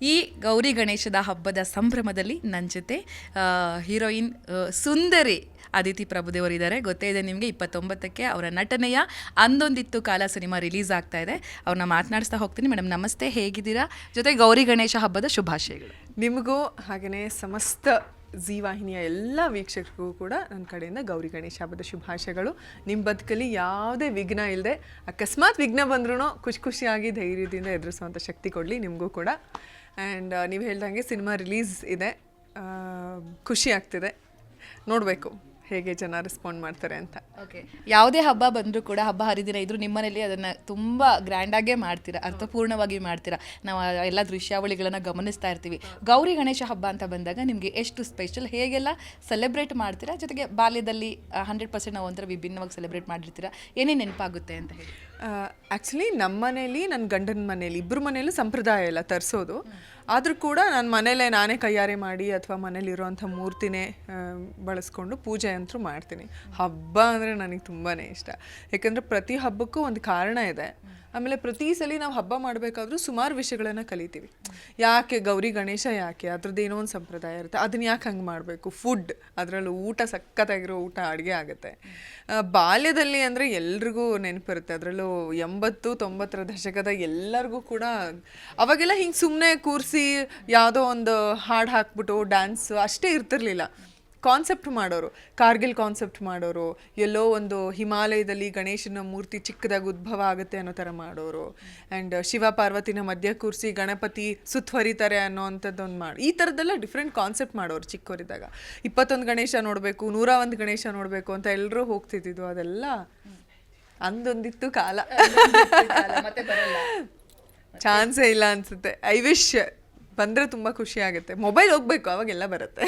ಈ ಗೌರಿ ಗಣೇಶದ ಹಬ್ಬದ ಸಂಭ್ರಮದಲ್ಲಿ ನನ್ನ ಜೊತೆ ಹೀರೋಯಿನ್ ಸುಂದರಿ ಅದಿತಿ ಪ್ರಭುದೇವರಿದ್ದಾರೆ ಗೊತ್ತೇ ಇದೆ ನಿಮಗೆ, ಇಪ್ಪತ್ತೊಂಬತ್ತಕ್ಕೆ ಅವರ ನಟನೆಯ ಅಂದೊಂದಿತ್ತು ಕಾಲ ಸಿನಿಮಾ ರಿಲೀಸ್ ಆಗ್ತಾ ಇದೆ. ಅವ್ರನ್ನ ಮಾತನಾಡಿಸ್ತಾ ಹೋಗ್ತೀನಿ. ಮೇಡಮ್, ನಮಸ್ತೆ. ಹೇಗಿದ್ದೀರಾ? ಜೊತೆ ಗೌರಿ ಗಣೇಶ ಹಬ್ಬದ ಶುಭಾಶಯಗಳು. ನಿಮಗೂ ಹಾಗೆಯೇ ಸಮಸ್ತ ಜೀವಾಹಿನಿಯ ಎಲ್ಲ ವೀಕ್ಷಕರಿಗೂ ಕೂಡ ನನ್ನ ಕಡೆಯಿಂದ ಗೌರಿ ಗಣೇಶ ಹಬ್ಬದ ಶುಭಾಶಯಗಳು. ನಿಮ್ಮ ಬದುಕಲ್ಲಿ ಯಾವುದೇ ವಿಘ್ನ ಇಲ್ಲದೆ ಅಕಸ್ಮಾತ್ ವಿಘ್ನ ಬಂದ್ರೂ ಖುಷಿ ಖುಷಿಯಾಗಿ ಧೈರ್ಯದಿಂದ ಎದುರಿಸುವಂಥ ಶಕ್ತಿ ಕೊಡಲಿ ನಿಮಗೂ ಕೂಡ. ಆ್ಯಂಡ್ ನೀವು ಹೇಳ್ದಂಗೆ ಸಿನಿಮಾ ರಿಲೀಸ್ ಇದೆ. ಖುಷಿ ಆಗ್ತಿದೆ. ನೋಡಬೇಕು ಹೇಗೆ ಜನ ರೆಸ್ಪಾಂಡ್ ಮಾಡ್ತಾರೆ ಅಂತ. ಓಕೆ ಯಾವುದೇ ಹಬ್ಬ ಬಂದರೂ ಕೂಡ ಹಬ್ಬ ಹರಿದಿನ ಇದ್ರೂ ನಿಮ್ಮನೇಲಿ ಅದನ್ನು ತುಂಬ ಗ್ರ್ಯಾಂಡಾಗೇ ಮಾಡ್ತೀರಾ? ಅರ್ಥಪೂರ್ಣವಾಗಿ ಮಾಡ್ತೀರಾ? ನಾವು ಎಲ್ಲ ದೃಶ್ಯಾವಳಿಗಳನ್ನು ಗಮನಿಸ್ತಾ ಇರ್ತೀವಿ. ಗೌರಿ ಗಣೇಶ ಹಬ್ಬ ಅಂತ ಬಂದಾಗ ನಿಮಗೆ ಎಷ್ಟು ಸ್ಪೆಷಲ್ ಹೇಗೆಲ್ಲ ಸೆಲೆಬ್ರೇಟ್ ಮಾಡ್ತೀರಾ? ಜೊತೆಗೆ ಬಾಲ್ಯದಲ್ಲಿ ಹಂಡ್ರೆಡ್ ಪರ್ಸೆಂಟ್ ನಾವು ಒಂಥರ ವಿಭಿನ್ನವಾಗಿ ಸೆಲೆಬ್ರೇಟ್ ಮಾಡಿರ್ತೀರಾ? ಏನೇ ನೆನಪಾಗುತ್ತೆ ಅಂತ ಹೇಳಿ. ಆ್ಯಕ್ಚುಲಿ ನಮ್ಮ ಮನೇಲಿ ನನ್ನ ಗಂಡನ ಮನೇಲಿ ಇಬ್ಬರು ಮನೇಲೂ ಸಂಪ್ರದಾಯ ಇಲ್ಲ ತರಿಸೋದು. ಆದರೂ ಕೂಡ ನಾನು ಮನೇಲೇ ನಾನೇ ಕೈಯಾರೆ ಮಾಡಿ ಅಥವಾ ಮನೇಲಿರುವಂಥ ಮೂರ್ತಿನೇ ಬಳಸ್ಕೊಂಡು ಪೂಜೆ ಅಂತೂ ಮಾಡ್ತೀನಿ. ಹಬ್ಬ ಅಂದರೆ ನನಗೆ ತುಂಬಾ ಇಷ್ಟ. ಯಾಕಂದರೆ ಪ್ರತಿ ಹಬ್ಬಕ್ಕೂ ಒಂದು ಕಾರಣ ಇದೆ. ಆಮೇಲೆ ಪ್ರತಿ ಸಲ ನಾವು ಹಬ್ಬ ಮಾಡಬೇಕಾದ್ರೂ ಸುಮಾರು ವಿಷಯಗಳನ್ನು ಕಲಿತೀವಿ. ಯಾಕೆ ಗೌರಿ ಗಣೇಶ ಯಾಕೆ? ಅದ್ರದ್ದು ಏನೋ ಒಂದು ಸಂಪ್ರದಾಯ ಇರುತ್ತೆ. ಅದನ್ನ ಯಾಕೆ ಹಂಗೆ ಮಾಡಬೇಕು? ಫುಡ್ ಅದರಲ್ಲೂ ಊಟ ಸಖತ್ತಾಗಿರೋ ಊಟ ಅಡುಗೆ ಆಗುತ್ತೆ. ಬಾಲ್ಯದಲ್ಲಿ ಅಂದರೆ ಎಲ್ರಿಗೂ ನೆನಪಿರುತ್ತೆ. ಅದರಲ್ಲೂ ಎಂಬತ್ತು, ತೊಂಬತ್ತರ ದಶಕದ ಎಲ್ಲರಿಗೂ ಕೂಡ ಅವಾಗೆಲ್ಲ ಹಿಂಗೆ ಸುಮ್ಮನೆ ಕೂರಿಸಿ ಯಾವುದೋ ಒಂದು ಹಾಡು ಹಾಕ್ಬಿಟ್ಟು ಡ್ಯಾನ್ಸ್ ಅಷ್ಟೇ ಇರ್ತಿರ್ಲಿಲ್ಲ. ಕಾನ್ಸೆಪ್ಟ್ ಮಾಡೋರು, ಕಾರ್ಗಿಲ್ ಕಾನ್ಸೆಪ್ಟ್ ಮಾಡೋರು, ಎಲ್ಲೋ ಒಂದು ಹಿಮಾಲಯದಲ್ಲಿ ಗಣೇಶನ ಮೂರ್ತಿ ಚಿಕ್ಕದಾಗಿ ಉದ್ಭವ ಆಗುತ್ತೆ ಅನ್ನೋ ಥರ ಮಾಡೋರು. ಆ್ಯಂಡ್ ಶಿವ ಪಾರ್ವತಿನ ಮಧ್ಯ ಕೂರಿಸಿ ಗಣಪತಿ ಸುತ್ತುವರಿತಾರೆ ಅನ್ನೋ ಅಂಥದ್ದೊಂದು ಮಾಡಿ, ಈ ಥರದ್ದೆಲ್ಲ ಡಿಫ್ರೆಂಟ್ ಕಾನ್ಸೆಪ್ಟ್ ಮಾಡೋರು ಚಿಕ್ಕವರಿದ್ದಾಗ. ಇಪ್ಪತ್ತೊಂದು ಗಣೇಶ ನೋಡಬೇಕು ನೂರ ಒಂದು ಗಣೇಶ ನೋಡಬೇಕು ಅಂತ ಎಲ್ಲರೂ ಹೋಗ್ತಿದ್ದಿದ್ದು ಅದೆಲ್ಲ ಅಂದೊಂದಿತ್ತು ಕಾಲ. ಚಾನ್ಸೇ ಇಲ್ಲ ಅನ್ಸುತ್ತೆ. ಐ ವಿಶ್ ಬಂದರೆ ತುಂಬ ಖುಷಿ ಆಗುತ್ತೆ. ಮೊಬೈಲ್ ಹೋಗ್ಬೇಕು, ಅವಾಗೆಲ್ಲ ಬರುತ್ತೆ.